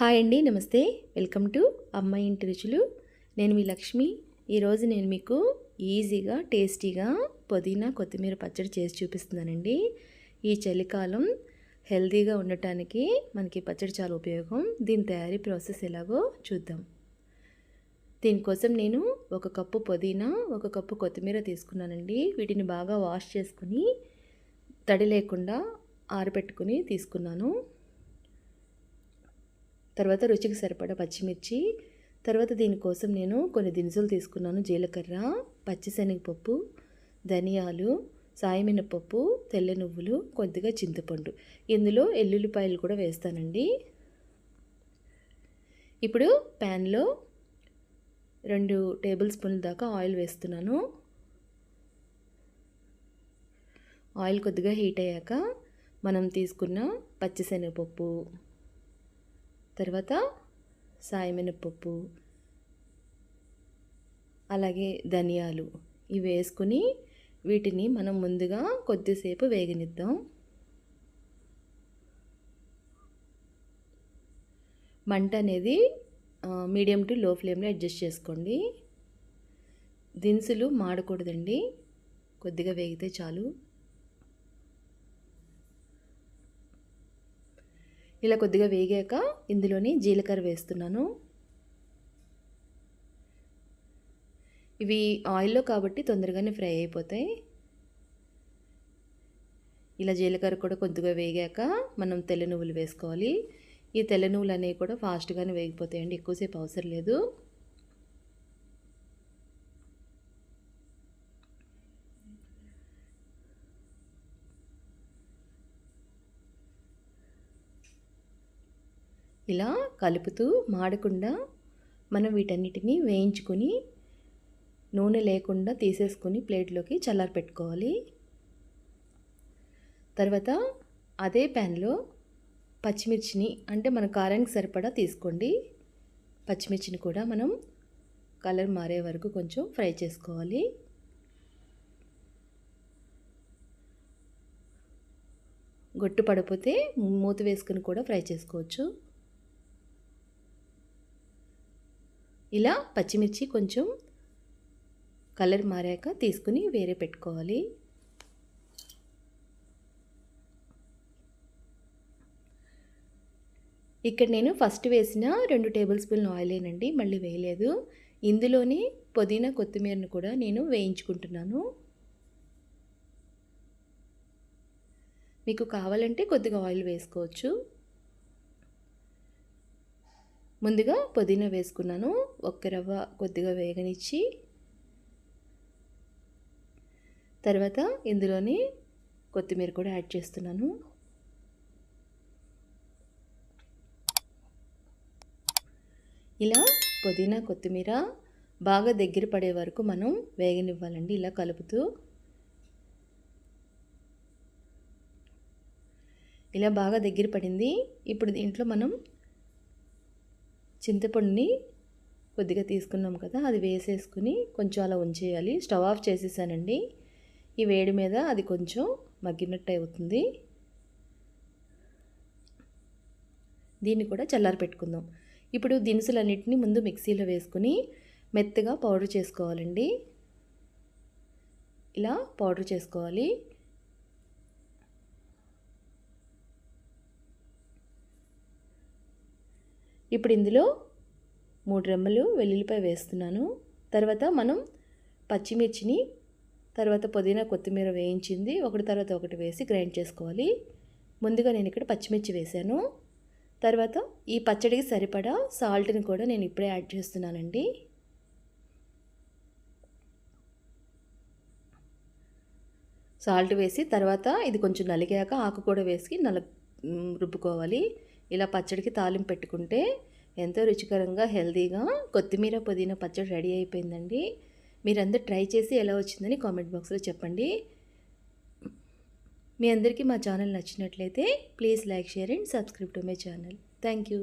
Hi అండి నమస్తే. Welcome to అమ్మాయి ఇంటి రుచులు. నేను మీ లక్ష్మి. ఈరోజు నేను మీకు ఈజీగా టేస్టీగా పుదీనా కొత్తిమీర పచ్చడి చేసి చూపిస్తున్నానండి. ఈ చలికాలం హెల్తీగా ఉండటానికి మనకి పచ్చడి చాలా ఉపయోగం. దీని తయారీ ప్రాసెస్ ఎలాగో చూద్దాం. దీనికోసం నేను ఒక కప్పు పుదీనా ఒక కప్పు కొత్తిమీర తీసుకున్నానండి. వీటిని బాగా వాష్ చేసుకుని తడి లేకుండా ఆరబెట్టుకుని తీసుకున్నాను. తర్వాత రుచికి సరిపడా పచ్చిమిర్చి తర్వాత దీనికోసం నేను కొన్ని దినుసులు తీసుకున్నాను. జీలకర్ర పచ్చిశనగపప్పు ధనియాలు సాయమినపప్పు తెల్ల నువ్వులు కొద్దిగా చింతపండు. ఇందులో ఎల్లుల్లిపాయలు కూడా వేస్తానండి. ఇప్పుడు ప్యాన్లో రెండు టేబుల్ స్పూన్ల దాకా ఆయిల్ వేస్తున్నాను. ఆయిల్ కొద్దిగా హీట్ అయ్యాక మనం తీసుకున్న పచ్చిశనగపప్పు తర్వాత సాయమినపప్పు అలాగే ధనియాలు ఇవి వేసుకుని వీటిని మనం ముందుగా కొద్దిసేపు వేగనిద్దాం. మంట అనేది మీడియం టు లో ఫ్లేమ్లో అడ్జస్ట్ చేసుకోండి. దినుసులు మాడకూడదండి. కొద్దిగా వేగితే చాలు. ఇలా కొద్దిగా వేగాక ఇందులోని జీలకర్ర వేస్తున్నాను. ఇవి ఆయిల్లో కాబట్టి తొందరగానే ఫ్రై అయిపోతాయి. ఇలా జీలకర్ర కూడా కొద్దిగా వేగాక మనం తెల్ల నువ్వులు వేసుకోవాలి. ఈ తెల్ల నువ్వులు అనేవి కూడా ఫాస్ట్గానే వేగిపోతాయండి ఎక్కువసేపు అవసరం లేదు. ఇలా కలుపుతూ మాడకుండా మనం వీటన్నిటిని వేయించుకొని నూనె లేకుండా తీసేసుకొని ప్లేట్లోకి చల్లారి పెట్టుకోవాలి. తర్వాత అదే ప్యాన్లో పచ్చిమిర్చిని అంటే మన కారానికి సరిపడా తీసుకోండి. పచ్చిమిర్చిని కూడా మనం కలర్ మారే వరకు కొంచెం ఫ్రై చేసుకోవాలి. గొట్టు పడిపోతే మూత వేసుకుని కూడా ఫ్రై చేసుకోవచ్చు. ఇలా పచ్చిమిర్చి కొంచెం కలర్ మారాక తీసుకుని వేరే పెట్టుకోవాలి. ఇక్కడ నేను ఫస్ట్ వేసిన రెండు టేబుల్ స్పూన్ ఆయిలేనండి మళ్ళీ వేయలేదు. ఇందులోనే పుదీనా కొత్తిమీరను కూడా నేను వేయించుకుంటున్నాను. మీకు కావాలంటే కొద్దిగా ఆయిల్ వేసుకోవచ్చు. ముందుగా పుదీనా వేసుకున్నాను. ఒక్క రవ్వ కొద్దిగా వేగనిచ్చి తర్వాత ఇందులోని కొత్తిమీర కూడా యాడ్ చేస్తున్నాను. ఇలా పుదీనా కొత్తిమీర బాగా దగ్గర పడే వరకు మనం వేగనివ్వాలండి. ఇలా కలుపుతూ. ఇలా బాగా దగ్గర పడింది. ఇప్పుడు దీంట్లో మనం చింతపండుని కొద్దిగా తీసుకున్నాం కదా అది వేసేసుకుని కొంచెం అలా ఉంచేయాలి. స్టవ్ ఆఫ్ చేసేసానండి. ఈ వేడి మీద అది కొంచెం మగ్గినట్టు అవుతుంది. దీన్ని కూడా చల్లారి పెట్టుకుందాం. ఇప్పుడు దినుసులన్నింటినీ ముందు మిక్సీలో వేసుకుని మెత్తగా పౌడర్ చేసుకోవాలండి. ఇలా పౌడర్ చేసుకోవాలి. ఇప్పుడు ఇందులో మూడు రెమ్మలు వెల్లుల్లిపాయ వేస్తున్నాను. తర్వాత మనం పచ్చిమిర్చిని తర్వాత పుదీనా కొత్తిమీర వేయించింది. ఒకటి తర్వాత ఒకటి వేసి గ్రైండ్ చేసుకోవాలి. ముందుగా నేను ఇక్కడ పచ్చిమిర్చి వేశాను. తర్వాత ఈ పచ్చడికి సరిపడా సాల్ట్ని కూడా నేను ఇప్పుడే యాడ్ చేస్తున్నానండి. సాల్ట్ వేసి తర్వాత ఇది కొంచెం నలిగాక ఆకు కూడా వేసి నల రుబ్బుకోవాలి. ఇలా పచ్చడికి తాలింపు పెట్టుకుంటే ఎంతో రుచికరంగా హెల్తీగా కొత్తిమీర పుదీనా పచ్చడి రెడీ అయిపోయిందండి. మీరందరూ ట్రై చేసి ఎలా వచ్చిందని కామెంట్ బాక్స్లో చెప్పండి. మీ అందరికీ మా ఛానల్ నచ్చినట్లయితే please like share and subscribe to my channel. Thank you.